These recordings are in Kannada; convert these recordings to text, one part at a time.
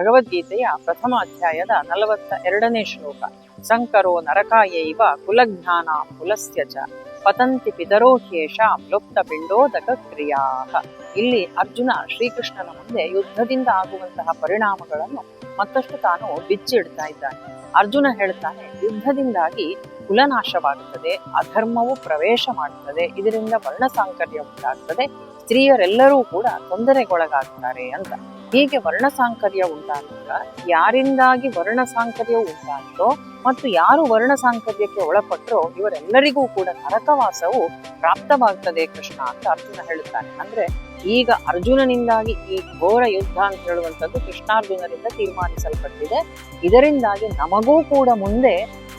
ಭಗವದ್ಗೀತೆಯ ಪ್ರಥಮ ಅಧ್ಯಾಯದ ನಲವತ್ತ ಎರಡನೇ ಶ್ಲೋಕ. ಸಂಕರೋ ನರಕಾಯೈವ ಕುಲಜ್ಞಾನ ಕುಲಸ್ಯ ಚ ಪತಂತಿ ಪಿತರೋ ಹ್ಯೇಷಾಂ ಲುಪ್ತ ಪಿಂಡೋದಕ ಕ್ರಿಯಾ. ಇಲ್ಲಿ ಅರ್ಜುನ ಶ್ರೀಕೃಷ್ಣನ ಮುಂದೆ ಯುದ್ಧದಿಂದ ಆಗುವಂತಹ ಪರಿಣಾಮಗಳನ್ನು ಮತ್ತಷ್ಟು ತಾನು ಬಿಚ್ಚಿಡ್ತಾ ಇದ್ದಾನೆ. ಅರ್ಜುನ ಹೇಳ್ತಾನೆ, ಯುದ್ಧದಿಂದಾಗಿ ಕುಲನಾಶವಾಗುತ್ತದೆ ಅಧರ್ಮವು ಪ್ರವೇಶ ಮಾಡುತ್ತದೆ ಇದರಿಂದ ವರ್ಣ ಸಾಂಕರ್ಯ ಉಂಟಾಗ್ತದೆ, ಸ್ತ್ರೀಯರೆಲ್ಲರೂ ಕೂಡ ತೊಂದರೆಗೊಳಗಾಗ್ತಾರೆ ಅಂತ. ಹೀಗೆ ವರ್ಣ ಸಾಂಕರ್ಯ ಉಂಟಾದಾಗ ಯಾರಿಂದಾಗಿ ವರ್ಣ ಸಾಂಕರ್ಯ ಉಂಟಾಗುತ್ತೋ ಮತ್ತು ಯಾರು ವರ್ಣ ಸಾಂಕರ್ಯಕ್ಕೆ ಒಳಪಟ್ಟರೋ ಇವರೆಲ್ಲರಿಗೂ ಕೂಡ ನರಕವಾಸವು ಪ್ರಾಪ್ತವಾಗ್ತದೆ ಕೃಷ್ಣ ಅಂತ ಅರ್ಜುನ ಹೇಳುತ್ತಾನೆ. ಅಂದ್ರೆ ಈಗ ಅರ್ಜುನನಿಂದಾಗಿ ಈ ಘೋರ ಯುದ್ಧ ಅಂತ ಹೇಳುವಂಥದ್ದು ಕೃಷ್ಣಾರ್ಜುನರಿಂದ ತೀರ್ಮಾನಿಸಲ್ಪಟ್ಟಿದೆ. ಇದರಿಂದಾಗಿ ನಮಗೂ ಕೂಡ ಮುಂದೆ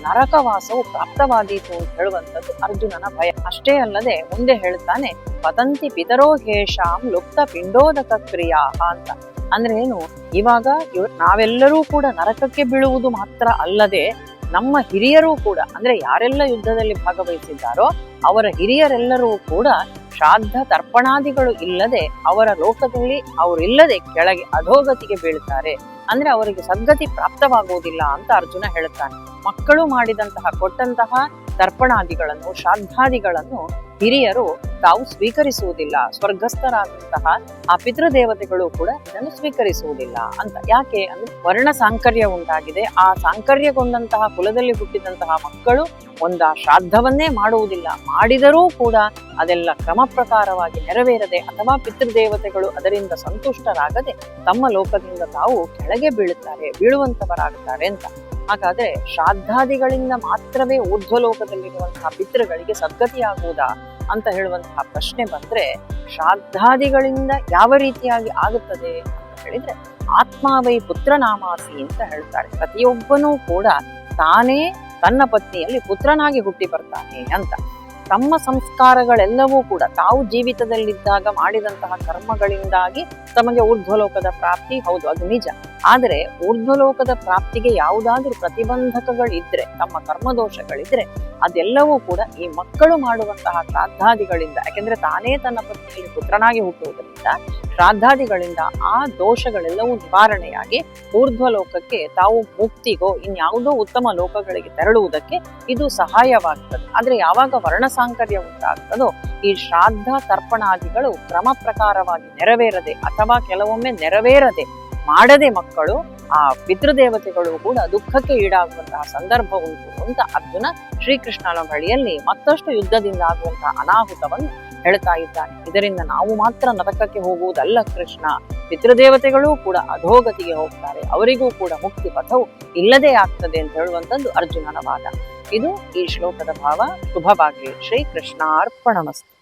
ನರಕವಾಸವು ಪ್ರಾಪ್ತವಾದೀತು ಅಂತ ಹೇಳುವಂಥದ್ದು ಅರ್ಜುನನ ಭಯ. ಅಷ್ಟೇ ಅಲ್ಲದೆ ಮುಂದೆ ಹೇಳ್ತಾನೆ, ಪತಂತಿ ಪಿತರೋ ಹೇಷಾಂ ಲುಪ್ತ ಪಿಂಡೋದಕ ಕ್ರಿಯಾ ಅಂತ. ಅಂದ್ರೆ ಏನು? ಇವಾಗ ಇವ್- ನಾವೆಲ್ಲರೂ ಕೂಡ ನರಕಕ್ಕೆ ಬೀಳುವುದು ಮಾತ್ರ ಅಲ್ಲದೆ ನಮ್ಮ ಹಿರಿಯರು ಕೂಡ, ಅಂದ್ರೆ ಯಾರೆಲ್ಲ ಯುದ್ಧದಲ್ಲಿ ಭಾಗವಹಿಸಿದ್ದಾರೋ ಅವರ ಹಿರಿಯರೆಲ್ಲರೂ ಕೂಡ ಶ್ರಾದ್ದ ತರ್ಪಣಾದಿಗಳು ಇಲ್ಲದೆ ಅವರ ಲೋಕದಲ್ಲಿ ಅವರಿಲ್ಲದೆ ಕೆಳಗೆ ಅಧೋಗತಿಗೆ ಬೀಳ್ತಾರೆ. ಅಂದ್ರೆ ಅವರಿಗೆ ಸದ್ಗತಿ ಪ್ರಾಪ್ತವಾಗುವುದಿಲ್ಲ ಅಂತ ಅರ್ಜುನ ಹೇಳುತ್ತಾನೆ. ಮಕ್ಕಳು ಮಾಡಿದಂತಹ ಕೊಟ್ಟಂತಹ ತರ್ಪಣಾದಿಗಳನ್ನು ಶ್ರಾದ್ದಾದಿಗಳನ್ನು ಹಿರಿಯರು ತಾವು ಸ್ವೀಕರಿಸುವುದಿಲ್ಲ. ಸ್ವರ್ಗಸ್ಥರಾದಂತಹ ಆ ಪಿತೃದೇವತೆಗಳು ಕೂಡ ಇದನ್ನು ಸ್ವೀಕರಿಸುವುದಿಲ್ಲ ಅಂತ. ಯಾಕೆ ಅಂದ್ರೆ ವರ್ಣ ಸಾಂಕರ್ಯ ಉಂಟಾಗಿದೆ. ಆ ಸಾಂಕರ್ಯಗೊಂಡಂತಹ ಕುಲದಲ್ಲಿ ಹುಟ್ಟಿದಂತಹ ಮಕ್ಕಳು ಒಂದ ಶ್ರಾದ್ದವನ್ನೇ ಮಾಡುವುದಿಲ್ಲ. ಮಾಡಿದರೂ ಕೂಡ ಅದೆಲ್ಲ ಕ್ರಮ ಪ್ರಕಾರವಾಗಿ ನೆರವೇರದೆ ಅಥವಾ ಪಿತೃದೇವತೆಗಳು ಅದರಿಂದ ಸಂತುಷ್ಟರಾಗದೆ ತಮ್ಮ ಲೋಕದಿಂದ ತಾವು ಕೆಳಗೆ ಬೀಳುತ್ತಾರೆ, ಬೀಳುವಂತವರಾಗುತ್ತಾರೆ ಅಂತ. ಹಾಗಾದ್ರೆ ಶ್ರಾದ್ದಾದಿಗಳಿಂದ ಮಾತ್ರವೇ ಊರ್ಧ್ವಲೋಕದಲ್ಲಿರುವಂತಹ ಪಿತೃಗಳಿಗೆ ಸದ್ಗತಿಯಾಗುವುದಾ ಅಂತ ಹೇಳುವಂತಹ ಪ್ರಶ್ನೆ ಬಂದ್ರೆ, ಶ್ರಾದ್ದಾದಿಗಳಿಂದ ಯಾವ ರೀತಿಯಾಗಿ ಆಗುತ್ತದೆ ಅಂತ ಹೇಳಿದ್ರೆ, ಆತ್ಮಾವೈ ಪುತ್ರನಾಮಾಸಿ ಅಂತ ಹೇಳ್ತಾರೆ. ಪ್ರತಿಯೊಬ್ಬನೂ ಕೂಡ ತಾನೇ ತನ್ನ ಪತ್ನಿಯಲ್ಲಿ ಪುತ್ರನಾಗಿ ಹುಟ್ಟಿ ಬರ್ತಾನೆ ಅಂತ. ತಮ್ಮ ಸಂಸ್ಕಾರಗಳೆಲ್ಲವೂ ಕೂಡ ತಾವು ಜೀವಿತದಲ್ಲಿದ್ದಾಗ ಮಾಡಿದಂತಹ ಕರ್ಮಗಳಿಂದಾಗಿ ತಮಗೆ ಊರ್ಧ್ವಲೋಕದ ಪ್ರಾಪ್ತಿ, ಹೌದು, ಅದು ನಿಜ. ಆದರೆ ಊರ್ಧ್ವಲೋಕದ ಪ್ರಾಪ್ತಿಗೆ ಯಾವುದಾದ್ರೂ ಪ್ರತಿಬಂಧಕಗಳಿದ್ರೆ, ತಮ್ಮ ಕರ್ಮದೋಷಗಳಿದ್ರೆ, ಅದೆಲ್ಲವೂ ಕೂಡ ಈ ಮಕ್ಕಳು ಮಾಡುವಂತಹ ಶ್ರಾದ್ದಾದಿಗಳಿಂದ, ಯಾಕೆಂದ್ರೆ ತಾನೇ ತನ್ನ ಪತ್ನಿಯಲ್ಲಿ ಪುತ್ರನಾಗಿ ಹುಟ್ಟುವುದರಿಂದ ಶ್ರಾದ್ದಾದಿಗಳಿಂದ ಆ ದೋಷಗಳೆಲ್ಲವೂ ನಿವಾರಣೆಯಾಗಿ ಊರ್ಧ್ವಲೋಕಕ್ಕೆ ತಾವು ಮುಕ್ತಿಗೋ, ಇನ್ಯಾವುದೋ ಉತ್ತಮ ಲೋಕಗಳಿಗೆ ತೆರಳುವುದಕ್ಕೆ ಇದು ಸಹಾಯವಾಗ್ತದೆ. ಆದ್ರೆ ಯಾವಾಗ ವರ್ಣ ಸಾಂಕರ್ಯ ಉಂಟಾಗ್ತದೋ, ಈ ಶ್ರಾದ್ದ ತರ್ಪಣಾದಿಗಳು ಕ್ರಮ ಪ್ರಕಾರವಾಗಿ ನೆರವೇರದೆ ಅಥವಾ ಕೆಲವೊಮ್ಮೆ ನೆರವೇರದೆ ಮಾಡದೆ ಮಕ್ಕಳು, ಆ ಪಿತೃದೇವತೆಗಳು ಕೂಡ ದುಃಖಕ್ಕೆ ಈಡಾಗುವಂತಹ ಸಂದರ್ಭ ಉಂಟು ಅಂತ ಅರ್ಜುನ ಶ್ರೀಕೃಷ್ಣನ ಬಳಿಯಲ್ಲಿ ಮತ್ತಷ್ಟು ಯುದ್ಧದಿಂದ ಆಗುವಂತಹ ಅನಾಹುತವನ್ನು ಹೇಳ್ತಾ ಇದ್ದಾನೆ. ಇದರಿಂದ ನಾವು ಮಾತ್ರ ನರಕಕ್ಕೆ ಹೋಗುವುದಲ್ಲ ಕೃಷ್ಣ. ಪಿತೃದೇವತೆಗಳೂ ಕೂಡ ಅಧೋಗತಿಗೆ ಹೋಗ್ತಾರೆ. ಅವರಿಗೂ ಕೂಡ ಮುಕ್ತಿ ಪಥವು ಇಲ್ಲದೆ ಆಗ್ತದೆ ಅಂತ ಹೇಳುವಂಥದ್ದು ಅರ್ಜುನನ ವಾದ. ಇದು ಈ ಶ್ಲೋಕದ ಭಾವ. ಶುಭವಾಗಲಿ. ಶ್ರೀ ಕೃಷ್ಣಾರ್ಪಣಮಸ್ತು